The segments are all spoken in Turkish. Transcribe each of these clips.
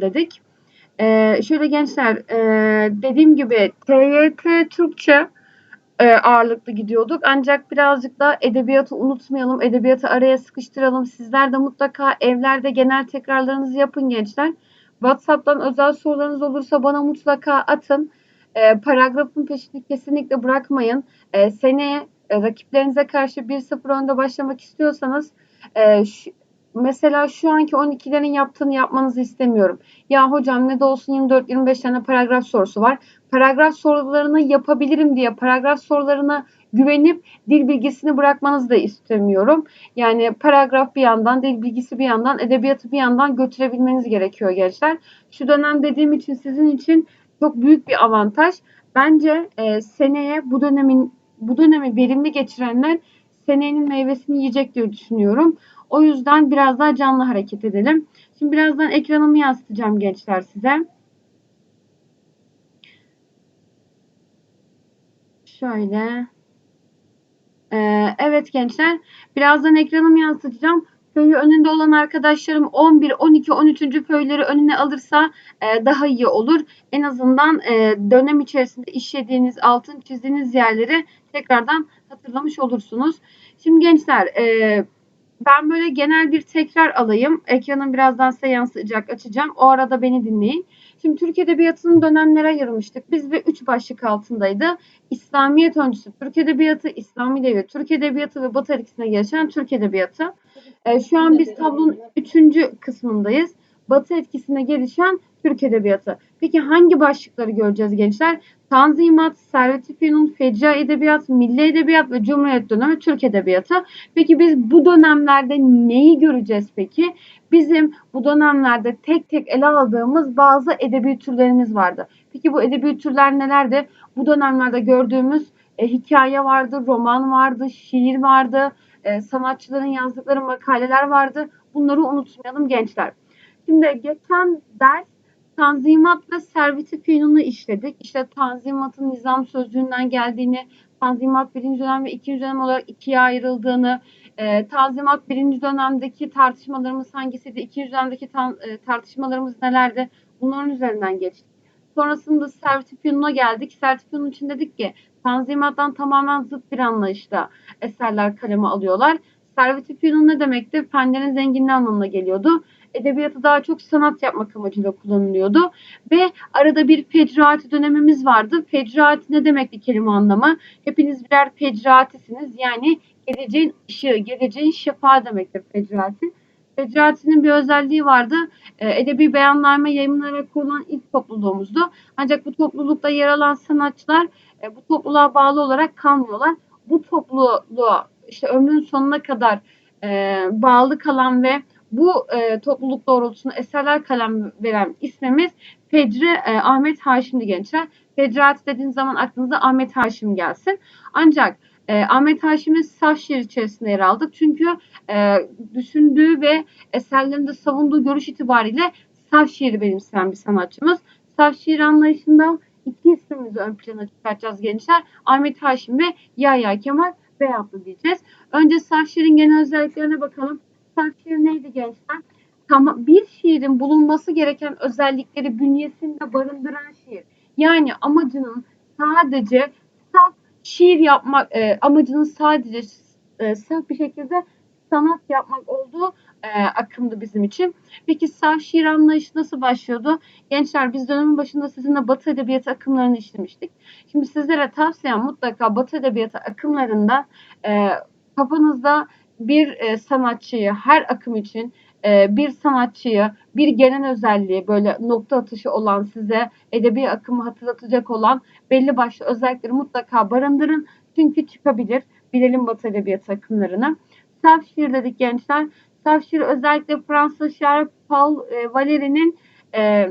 dedik. Ee, şöyle gençler e, dediğim gibi TYT Türkçe e, ağırlıklı gidiyorduk. Ancak birazcık da edebiyatı unutmayalım. Edebiyatı araya sıkıştıralım. Sizler de mutlaka evlerde genel tekrarlarınızı yapın gençler. WhatsApp'tan özel sorularınız olursa bana mutlaka atın. E, paragrafın peşini kesinlikle bırakmayın. E, seneye e, rakiplerinize karşı 1-0 önde başlamak istiyorsanız e, şu, mesela şu anki 12'lerin yaptığını yapmanızı istemiyorum. Ya hocam ne de olsun 24-25 tane paragraf sorusu var. Paragraf sorularını yapabilirim diye paragraf sorularına güvenip dil bilgisini bırakmanızı da istemiyorum. Yani paragraf bir yandan, dil bilgisi bir yandan, edebiyatı bir yandan götürebilmeniz gerekiyor gençler. Şu dönem dediğim için sizin için çok büyük bir avantaj. Bence e, seneye bu dönemin bu dönemi verimli geçirenler senenin meyvesini yiyecek diye düşünüyorum. O yüzden biraz daha canlı hareket edelim. Şimdi birazdan ekranımı yansıtacağım gençler size. Şöyle. Ee, evet gençler. Birazdan ekranımı yansıtacağım. Köyü önünde olan arkadaşlarım 11, 12, 13. köyleri önüne alırsa e, daha iyi olur. En azından e, dönem içerisinde işlediğiniz, altın çizdiğiniz yerleri tekrardan hatırlamış olursunuz. Şimdi gençler e, ben böyle genel bir tekrar alayım. Ekranım birazdan size yansıyacak. Açacağım. O arada beni dinleyin. Şimdi Türk Edebiyatı'nı dönemlere ayırmıştık. Biz ve üç başlık altındaydı. İslamiyet öncesi Türk Edebiyatı, İslami Devlet, Türk Edebiyatı ve Batı etkisine geçen Türk Edebiyatı. Ee, şu an biz tablonun üçüncü kısmındayız. Batı etkisine gelişen Türk Edebiyatı. Peki hangi başlıkları göreceğiz gençler? Tanzimat, Servet-i Fünun, Fecra Edebiyat, Milli Edebiyat ve Cumhuriyet dönemi Türk Edebiyatı. Peki biz bu dönemlerde neyi göreceğiz peki? Bizim bu dönemlerde tek tek ele aldığımız bazı edebi türlerimiz vardı. Peki bu edebi türler nelerdi? Bu dönemlerde gördüğümüz e, hikaye vardı, roman vardı, şiir vardı, e, sanatçıların yazdıkları makaleler vardı. Bunları unutmayalım gençler. Şimdi geçen ders Tanzimat ve Servet-i Fünun'u işledik. İşte Tanzimat'ın nizam sözcüğünden geldiğini, Tanzimat birinci dönem ve ikinci dönem olarak ikiye ayrıldığını, e, Tanzimat birinci dönemdeki tartışmalarımız hangisiydi, ikinci dönemdeki tan, e, tartışmalarımız nelerdi, bunların üzerinden geçtik. Sonrasında Servet-i Fünun'a geldik. Servet-i Fünun için dedik ki Tanzimat'tan tamamen zıt bir anlayışta eserler kaleme alıyorlar. Servet-i Fünun ne demekti? Fenlerin zenginliği anlamına geliyordu edebiyatı daha çok sanat yapmak amacıyla kullanılıyordu. Ve arada bir fecraati dönemimiz vardı. Fecraati ne demekti kelime anlamı? Hepiniz birer fecraatisiniz. Yani geleceğin ışığı, geleceğin şefa demektir fecraati. Fecraatinin bir özelliği vardı. E, edebi beyanname yayınlanarak kurulan ilk topluluğumuzdu. Ancak bu toplulukta yer alan sanatçılar e, bu topluluğa bağlı olarak kalmıyorlar. Bu topluluğa işte ömrün sonuna kadar e, bağlı kalan ve bu e, topluluk doğrultusunda eserler kalem veren ismimiz Fecri e, Ahmet Haşim'di gençler. Fecraat dediğiniz zaman aklınıza Ahmet Haşim gelsin. Ancak e, Ahmet Haşim'in saf şiir içerisinde yer aldık. Çünkü e, düşündüğü ve eserlerinde savunduğu görüş itibariyle saf şiiri benimseyen bir sanatçımız. Saf şiir anlayışında iki ismimizi ön plana çıkartacağız gençler. Ahmet Haşim ve Yahya Kemal Beyatlı diyeceğiz. Önce saf şiirin genel özelliklerine bakalım. Saf şiir neydi gençler? Tamam, bir şiirin bulunması gereken özellikleri bünyesinde barındıran şiir. Yani amacının sadece saf şiir yapmak, e, amacının sadece e, saf bir şekilde sanat yapmak olduğu e, akımdı bizim için. Peki saf şiir anlayışı nasıl başlıyordu? Gençler biz dönemin başında sizinle Batı Edebiyatı akımlarını işlemiştik. Şimdi sizlere tavsiyem mutlaka Batı Edebiyatı akımlarında e, kafanızda bir e, sanatçıyı her akım için e, bir sanatçıyı bir genel özelliği böyle nokta atışı olan size edebi akımı hatırlatacak olan belli başlı özellikleri mutlaka barındırın. Çünkü çıkabilir. Bilelim Batı Edebiyatı akımlarını. Saf şiir dedik gençler. Saf şiir özellikle Fransız şair Paul e, Valéry'nin e,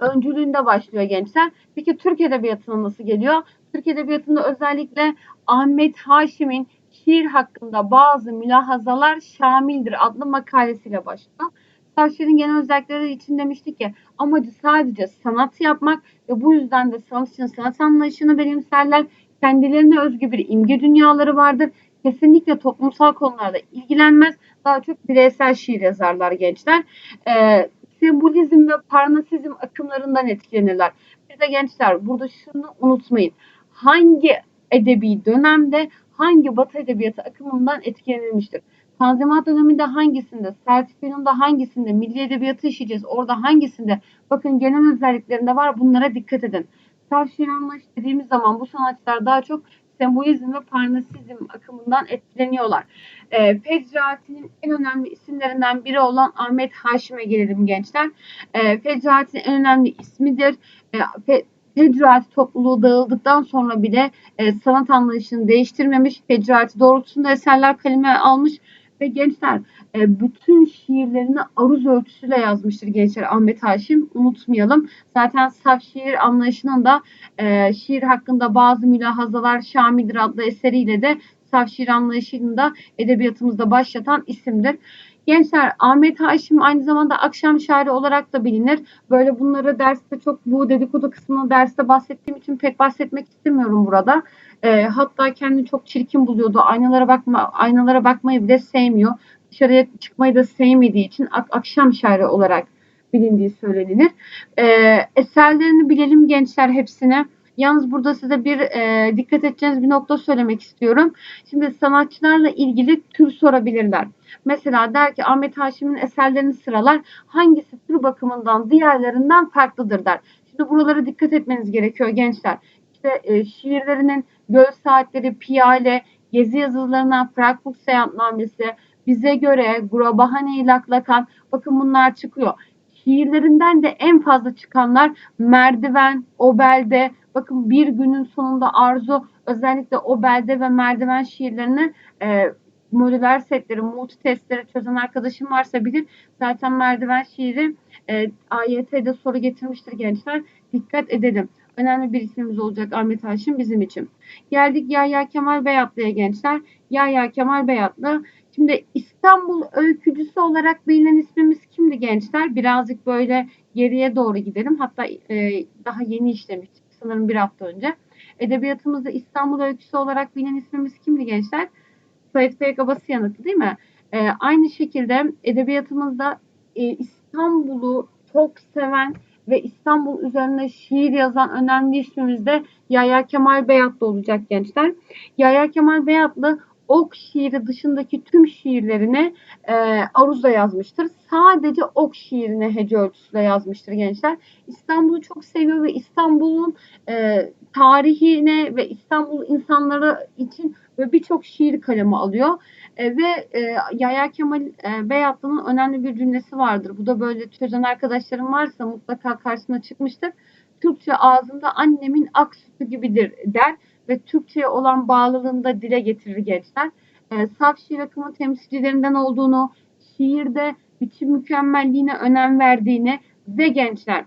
öncülüğünde başlıyor gençler. Peki Türk Edebiyatı'na nasıl geliyor? Türk Edebiyatı'nda özellikle Ahmet Haşim'in şiir hakkında bazı mülahazalar şamildir adlı makalesiyle başlıyor. Saf genel özellikleri için demiştik ki amacı sadece sanat yapmak ve bu yüzden de sanatçının sanat anlayışını benimserler. Kendilerine özgü bir imge dünyaları vardır. Kesinlikle toplumsal konularda ilgilenmez. Daha çok bireysel şiir yazarlar gençler. Ee, sembolizm ve parnasizm akımlarından etkilenirler. Bir de gençler burada şunu unutmayın. Hangi edebi dönemde hangi Batı edebiyatı akımından etkilenilmiştir? Tanzimat döneminde hangisinde, Sertifiyonunda hangisinde, milli edebiyatı işleyeceğiz, orada hangisinde? Bakın genel özelliklerinde var bunlara dikkat edin. Şiir anlayış dediğimiz zaman bu sanatçılar daha çok sembolizm ve parnasizm akımından etkileniyorlar. E, Fecraati'nin en önemli isimlerinden biri olan Ahmet Haşim'e gelelim gençler. E, Fecraati'nin en önemli ismidir. E, Fe, Fecraati topluluğu dağıldıktan sonra bile e, sanat anlayışını değiştirmemiş. Fecraati doğrultusunda eserler kaleme almış ve gençler e, bütün şiirlerini aruz ölçüsüyle yazmıştır gençler Ahmet Haşim. Unutmayalım. Zaten saf şiir anlayışının da e, şiir hakkında bazı mülahazalar Şamidir adlı eseriyle de saf şiir anlayışını da edebiyatımızda başlatan isimdir. Gençler Ahmet Haşim aynı zamanda akşam şairi olarak da bilinir. Böyle bunları derste çok bu dedikodu kısmını derste bahsettiğim için pek bahsetmek istemiyorum burada. E, hatta kendini çok çirkin buluyordu. Aynalara bakma aynalara bakmayı bile sevmiyor. Dışarıya çıkmayı da sevmediği için ak- akşam şairi olarak bilindiği söylenir. E, eserlerini bilelim gençler hepsine. Yalnız burada size bir e, dikkat edeceğiniz bir nokta söylemek istiyorum. Şimdi sanatçılarla ilgili tür sorabilirler. Mesela der ki Ahmet Haşim'in eserlerini sıralar hangisi tür bakımından diğerlerinden farklıdır der. Şimdi buralara dikkat etmeniz gerekiyor gençler. İşte e, şiirlerinin göl saatleri, piyale, gezi yazılarından Frankfurt seyahatnamesi, bize göre Gurabahane Laklakan bakın bunlar çıkıyor. Şiirlerinden de en fazla çıkanlar merdiven, obelde, bakın bir günün sonunda arzu özellikle obelde ve merdiven şiirlerini e, modüler setleri, multi testleri çözen arkadaşım varsa bilir. Zaten merdiven şiiri e, AYT'de soru getirmiştir gençler. Dikkat edelim. Önemli bir ismimiz olacak Ahmet Haşim bizim için. Geldik Yahya Kemal Beyatlı'ya gençler. Yahya Kemal Beyatlı. Şimdi İstanbul öykücüsü olarak bilinen ismimiz kimdi gençler? Birazcık böyle geriye doğru gidelim. Hatta e, daha yeni işlemiştik sanırım bir hafta önce. Edebiyatımızda İstanbul öyküsü olarak bilinen ismimiz kimdi gençler? Sait Faik Abasıyanık'tı değil mi? E, aynı şekilde edebiyatımızda e, İstanbul'u çok seven ve İstanbul üzerine şiir yazan önemli ismimiz de Yahya Kemal Beyatlı olacak gençler. Yahya Kemal Beyatlı ok şiiri dışındaki tüm şiirlerini e, aruzla yazmıştır. Sadece ok şiirine hece ölçüsüyle yazmıştır gençler. İstanbul'u çok seviyor ve İstanbul'un e, tarihine ve İstanbul insanları için ve birçok şiir kalemi alıyor. E, ve e, Yahya Kemal e, Beyatlı'nın önemli bir cümlesi vardır. Bu da böyle çözen arkadaşlarım varsa mutlaka karşısına çıkmıştır. Türkçe ağzında annemin ak sütü gibidir der ve Türkçe'ye olan bağlılığını da dile getirir gençler. E, saf şiir akımı temsilcilerinden olduğunu, şiirde biçim mükemmelliğine önem verdiğini ve gençler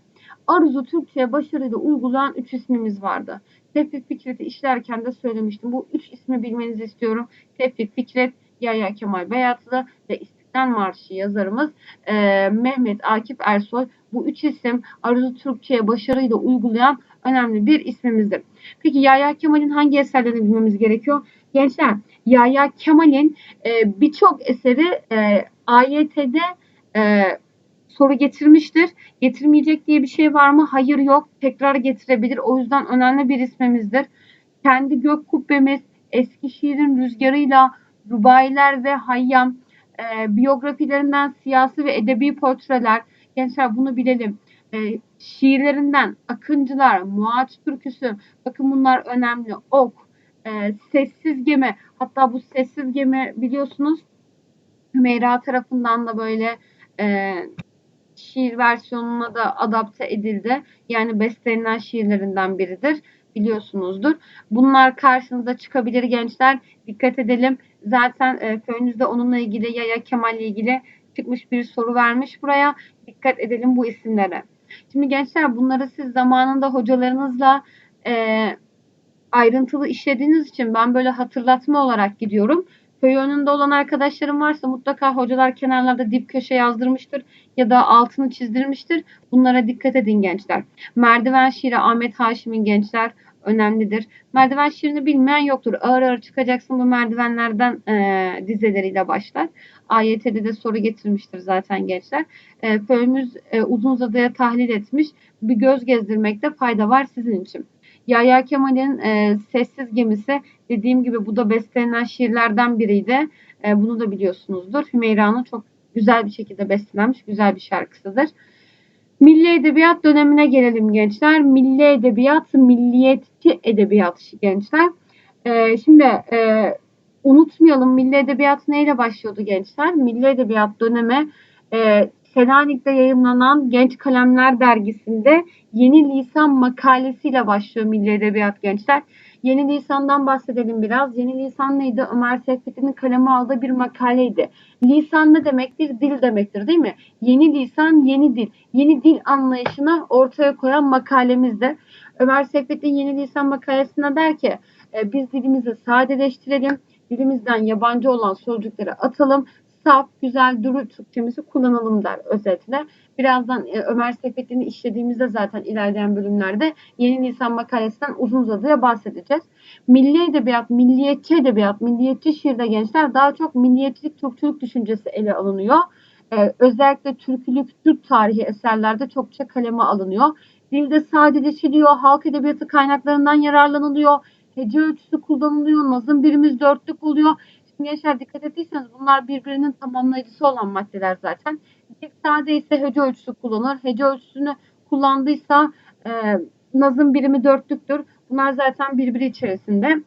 Aruz'u Türkçe'ye başarıyla uygulayan üç ismimiz vardı. Tevfik Fikret'i işlerken de söylemiştim. Bu üç ismi bilmenizi istiyorum. Tevfik Fikret, Yahya Kemal Beyatlı ve İstiklal Marşı yazarımız e, Mehmet Akif Ersoy. Bu üç isim Aruz'u Türkçe'ye başarıyla uygulayan önemli bir ismimizdir. Peki Yahya Kemal'in hangi eserlerini bilmemiz gerekiyor? Gençler Yahya Kemal'in e, birçok eseri e, AYT'de e, soru getirmiştir. Getirmeyecek diye bir şey var mı? Hayır yok. Tekrar getirebilir. O yüzden önemli bir ismimizdir. Kendi gök kubbemiz, Eskişehir'in rüzgarıyla, Rubailer ve Hayyam, e, biyografilerinden siyasi ve edebi portreler. Gençler bunu bilelim. E, şiirlerinden Akıncılar, Muaç Türküsü, bakın bunlar önemli. Ok, e, Sessiz Gemi, hatta bu Sessiz Gemi biliyorsunuz Hümeyra tarafından da böyle e, şiir versiyonuna da adapte edildi. Yani bestelenen şiirlerinden biridir. Biliyorsunuzdur. Bunlar karşınıza çıkabilir gençler. Dikkat edelim. Zaten e, köyünüzde onunla ilgili ya ya Kemal ile ilgili çıkmış bir soru vermiş buraya. Dikkat edelim bu isimlere. Şimdi gençler bunları siz zamanında hocalarınızla e, ayrıntılı işlediğiniz için ben böyle hatırlatma olarak gidiyorum. Köy önünde olan arkadaşlarım varsa mutlaka hocalar kenarlarda dip köşe yazdırmıştır ya da altını çizdirmiştir. Bunlara dikkat edin gençler. Merdiven şiiri Ahmet Haşim'in gençler önemlidir. Merdiven şiirini bilmeyen yoktur. Ağır ağır çıkacaksın bu merdivenlerden e, dizeleriyle başlar. AYT'de de soru getirmiştir zaten gençler. E, Fölmüz e, uzun uzadıya tahlil etmiş. Bir göz gezdirmekte fayda var sizin için. Yahya Kemal'in e, Sessiz Gemisi dediğim gibi bu da bestelenen şiirlerden biriydi. E, bunu da biliyorsunuzdur. Hümeyra'nın çok güzel bir şekilde bestelenmiş güzel bir şarkısıdır. Milli Edebiyat dönemine gelelim gençler. Milli Edebiyat, milliyetçi edebiyat gençler. Ee, şimdi e, unutmayalım Milli Edebiyat neyle başlıyordu gençler? Milli Edebiyat dönemi e, Selanik'te yayınlanan Genç Kalemler dergisinde Yeni Lisan makalesiyle başlıyor Milli Edebiyat gençler. Yeni Lisan'dan bahsedelim biraz. Yeni Lisan neydi? Ömer Seyfettin'in kaleme aldığı bir makaleydi. Lisan ne demektir? Dil demektir değil mi? Yeni lisan, yeni dil. Yeni dil anlayışını ortaya koyan makalemizde. Ömer Seyfettin Yeni Lisan makalesinde der ki e, biz dilimizi sadeleştirelim. Dilimizden yabancı olan sözcükleri atalım saf, güzel, duru Türkçemizi kullanalım der özetle. Birazdan e, Ömer Seyfettin'i işlediğimizde zaten ilerleyen bölümlerde Yeni Nisan makalesinden uzun uzadıya bahsedeceğiz. Milli edebiyat, milliyetçi edebiyat, milliyetçi şiirde gençler daha çok milliyetçilik, Türkçülük düşüncesi ele alınıyor. Ee, özellikle türkülük, Türk tarihi eserlerde çokça kaleme alınıyor. Dilde sadeleşiliyor, halk edebiyatı kaynaklarından yararlanılıyor, hece ölçüsü kullanılıyor, nazım birimiz dörtlük oluyor. Gençler dikkat ettiyseniz bunlar birbirinin tamamlayıcısı olan maddeler zaten. Dil sade ise hece ölçüsü kullanır. Hece ölçüsünü kullandıysa e, nazım birimi dörtlüktür. Bunlar zaten birbiri içerisinde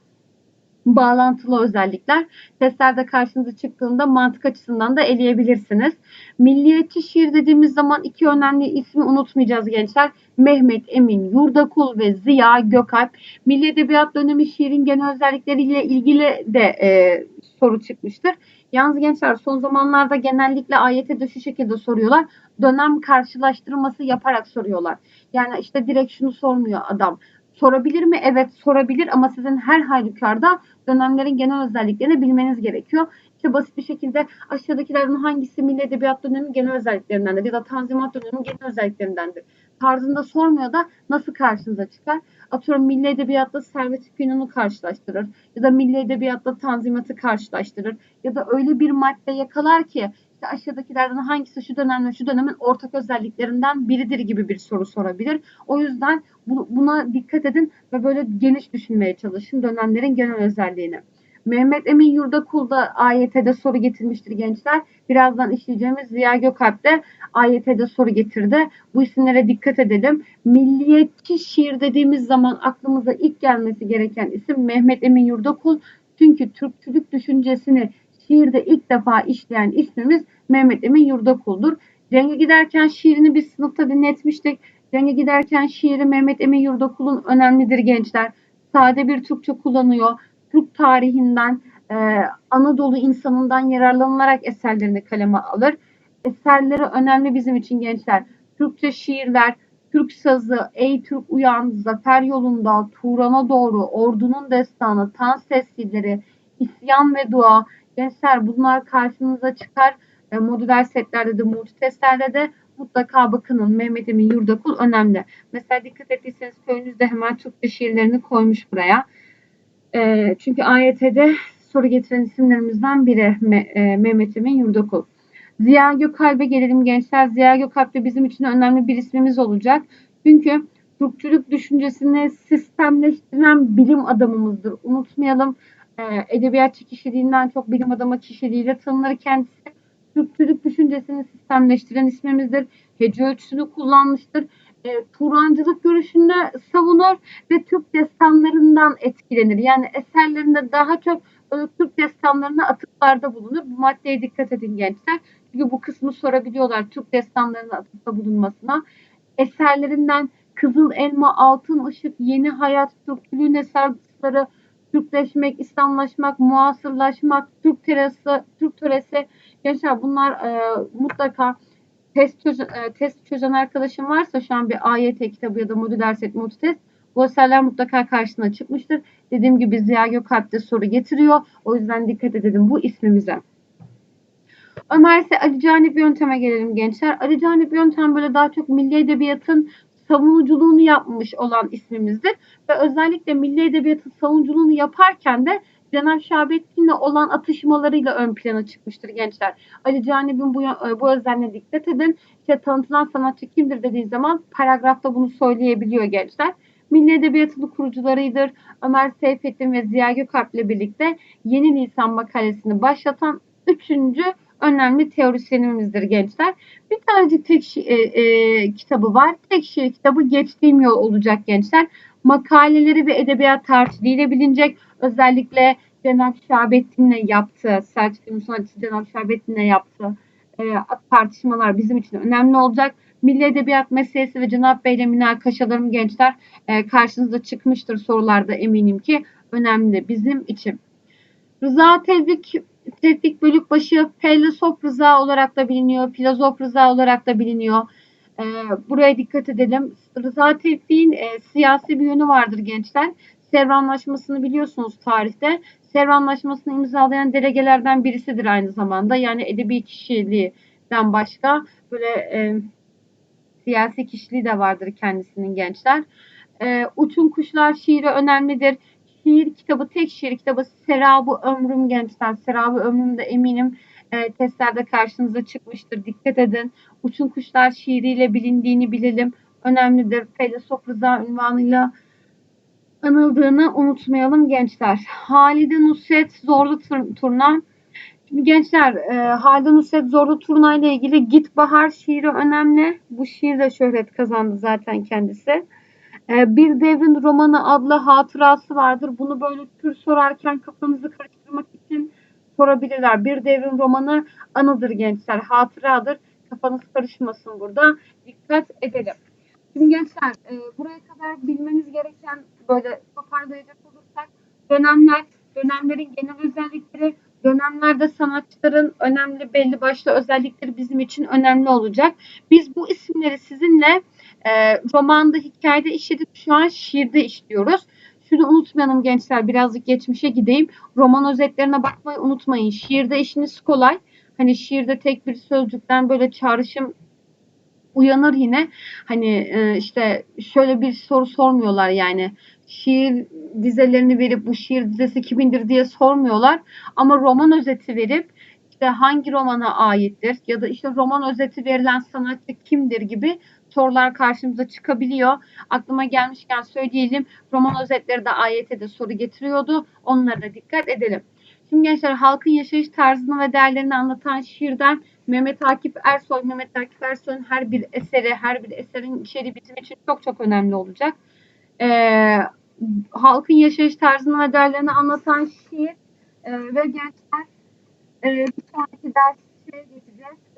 bağlantılı özellikler. Testlerde karşınıza çıktığında mantık açısından da eleyebilirsiniz. Milliyetçi şiir dediğimiz zaman iki önemli ismi unutmayacağız gençler. Mehmet Emin Yurdakul ve Ziya Gökalp. Milli Edebiyat dönemi şiirin genel özellikleriyle ilgili de e, soru çıkmıştır. Yalnız gençler son zamanlarda genellikle AYT'de şu şekilde soruyorlar. Dönem karşılaştırması yaparak soruyorlar. Yani işte direkt şunu sormuyor adam. Sorabilir mi? Evet sorabilir ama sizin her halükarda dönemlerin genel özelliklerini bilmeniz gerekiyor. İşte basit bir şekilde aşağıdakilerin hangisi Milli Edebiyat dönemi genel özelliklerindendir ya da Tanzimat dönemi genel özelliklerindendir tarzında sormuyor da nasıl karşınıza çıkar? Atıyorum Milli Edebiyat'ta Servet-i Fünun'u karşılaştırır ya da Milli Edebiyat'ta Tanzimat'ı karşılaştırır ya da öyle bir madde yakalar ki işte aşağıdakilerden hangisi şu dönemle şu dönemin ortak özelliklerinden biridir gibi bir soru sorabilir. O yüzden buna dikkat edin ve böyle geniş düşünmeye çalışın dönemlerin genel özelliğini. Mehmet Emin Yurdakul da AYT'de soru getirmiştir gençler. Birazdan işleyeceğimiz Ziya Gökalp de AYT'de soru getirdi. Bu isimlere dikkat edelim. Milliyetçi şiir dediğimiz zaman aklımıza ilk gelmesi gereken isim Mehmet Emin Yurdakul. Çünkü Türkçülük düşüncesini şiirde ilk defa işleyen ismimiz Mehmet Emin Yurdakul'dur. Cenge giderken şiirini biz sınıfta dinletmiştik. Cenge giderken şiiri Mehmet Emin Yurdakul'un önemlidir gençler. Sade bir Türkçe kullanıyor. Türk tarihinden, e, Anadolu insanından yararlanılarak eserlerini kaleme alır. Eserleri önemli bizim için gençler. Türkçe şiirler, Türk sazı, Ey Türk Uyan, Zafer Yolunda, Turan'a Doğru, Ordunun Destanı, Tan Seslileri, İsyan ve Dua. Gençler bunlar karşınıza çıkar. E, modüler setlerde de, multitestlerde de mutlaka bakının. Mehmet Emin Yurdakul önemli. Mesela dikkat ettiyseniz köyünüzde hemen Türkçe şiirlerini koymuş buraya. E, çünkü AYT'de soru getiren isimlerimizden biri e, Mehmet Emin Yurdakul. Ziya Gökalp'e gelelim gençler. Ziya Gökalp de bizim için önemli bir ismimiz olacak. Çünkü Türkçülük düşüncesini sistemleştiren bilim adamımızdır. Unutmayalım. E, edebiyatçı kişiliğinden çok bilim adamı kişiliğiyle tanınır kendisi. Türkçülük düşüncesini sistemleştiren ismimizdir. Hece ölçüsünü kullanmıştır e, Turancılık görüşünde savunur ve Türk destanlarından etkilenir. Yani eserlerinde daha çok e, Türk destanlarına atıflarda bulunur. Bu maddeye dikkat edin gençler. Çünkü bu kısmı sorabiliyorlar Türk destanlarına atıfta bulunmasına. Eserlerinden Kızıl Elma, Altın Işık, Yeni Hayat, Türklüğün esasları, Türkleşmek, İslamlaşmak, muasırlaşmak, Türk terası, Türk töresi. Gençler bunlar e, mutlaka test, çöz e, test çözen arkadaşım varsa şu an bir AYT kitabı ya da modüler set mod test bu eserler mutlaka karşına çıkmıştır. Dediğim gibi Ziya Gökalp'te soru getiriyor. O yüzden dikkat edelim bu ismimize. Ömer ise Ali Canip yönteme gelelim gençler. Ali Canip yöntem böyle daha çok milli edebiyatın savunuculuğunu yapmış olan ismimizdir. Ve özellikle milli edebiyatın savunuculuğunu yaparken de Cenab Şahabettin'le olan atışmalarıyla ön plana çıkmıştır gençler. Ali Canib'in bu, bu özelliğine dikkat edin. İşte tanıtılan sanatçı kimdir dediği zaman paragrafta bunu söyleyebiliyor gençler. Milli Edebiyatı'nın kurucularıdır. Ömer Seyfettin ve Ziya Gökalp ile birlikte Yeni Lisan makalesini başlatan üçüncü önemli teorisyenimizdir gençler. Bir tanecik tek e, e, kitabı var. Tek şiir kitabı Geçtiğim Yol olacak gençler. Makaleleri ve edebiyat tarihçiliğiyle bilinecek. Özellikle Cenab Şahabettin'le yaptığı, Selçuk Yunus sanatçısı Cenab Şahabettin'le yaptığı e, tartışmalar bizim için önemli olacak. Milli Edebiyat meselesi ve Cenab Bey'le münakaşalarım gençler e, karşınıza çıkmıştır sorularda eminim ki önemli bizim için. Rıza Tevfik, Tevfik Bölükbaşı Feylesof Rıza olarak da biliniyor, filozof Rıza olarak da biliniyor. E, buraya dikkat edelim. Rıza Tevfik'in e, siyasi bir yönü vardır gençler. Sevr Anlaşması'nı biliyorsunuz tarihte. Sevr Anlaşması'nı imzalayan delegelerden birisidir aynı zamanda. Yani edebi kişiliğinden başka böyle e, siyasi kişiliği de vardır kendisinin gençler. E, Uçun Kuşlar şiiri önemlidir. Şiir kitabı, tek şiir kitabı Serabı Ömrüm gençler. Serabı Ömrüm de eminim e, testlerde karşınıza çıkmıştır. Dikkat edin. Uçun Kuşlar şiiriyle bilindiğini bilelim. Önemlidir. Feylesof Rıza ünvanıyla anıldığını unutmayalım gençler. Halide Nusret Zorlu Tur- Turna. Şimdi gençler e, Halide Nusret Zorlu Turna ile ilgili Git Bahar şiiri önemli. Bu şiir de şöhret kazandı zaten kendisi. E, Bir Devrin Romanı adlı hatırası vardır. Bunu böyle tür sorarken kafanızı karıştırmak için sorabilirler. Bir Devrin Romanı anıdır gençler, hatıradır. Kafanız karışmasın burada. Dikkat edelim. Şimdi gençler e, buraya kadar bilmeniz gereken böyle toparlayacak olursak dönemler, dönemlerin genel özellikleri, dönemlerde sanatçıların önemli belli başlı özellikleri bizim için önemli olacak. Biz bu isimleri sizinle e, romanda, hikayede işledik. Şu an şiirde işliyoruz. Şunu unutmayalım gençler birazcık geçmişe gideyim. Roman özetlerine bakmayı unutmayın. Şiirde işiniz kolay. Hani şiirde tek bir sözcükten böyle çağrışım uyanır yine. Hani e, işte şöyle bir soru sormuyorlar yani. Şiir dizelerini verip bu şiir dizesi kimindir diye sormuyorlar. Ama roman özeti verip işte hangi romana aittir ya da işte roman özeti verilen sanatçı kimdir gibi sorular karşımıza çıkabiliyor. Aklıma gelmişken söyleyelim. Roman özetleri de AYT'de soru getiriyordu. Onlara da dikkat edelim. Şimdi gençler halkın yaşayış tarzını ve değerlerini anlatan şiirden Mehmet Akif Ersoy, Mehmet Akif Ersoy'un her bir eseri, her bir eserin içeriği bizim için çok çok önemli olacak. Ee, halkın yaşayış tarzını ve değerlerini anlatan şiir e, ve gençler e, bir sonraki derse geçeceğiz.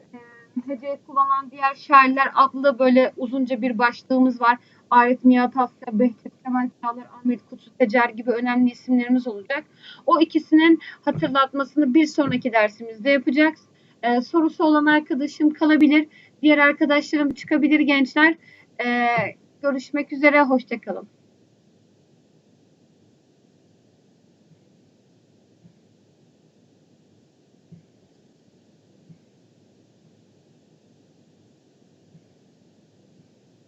E, heceyi kullanan diğer şairler adlı böyle uzunca bir başlığımız var. Arif Nihat Asya, Behçet Kemal Çağlar, Ahmet Kutsu Tecer gibi önemli isimlerimiz olacak. O ikisinin hatırlatmasını bir sonraki dersimizde yapacağız. Ee, sorusu olan arkadaşım kalabilir. Diğer arkadaşlarım çıkabilir gençler. Ee, görüşmek üzere. Hoşçakalın.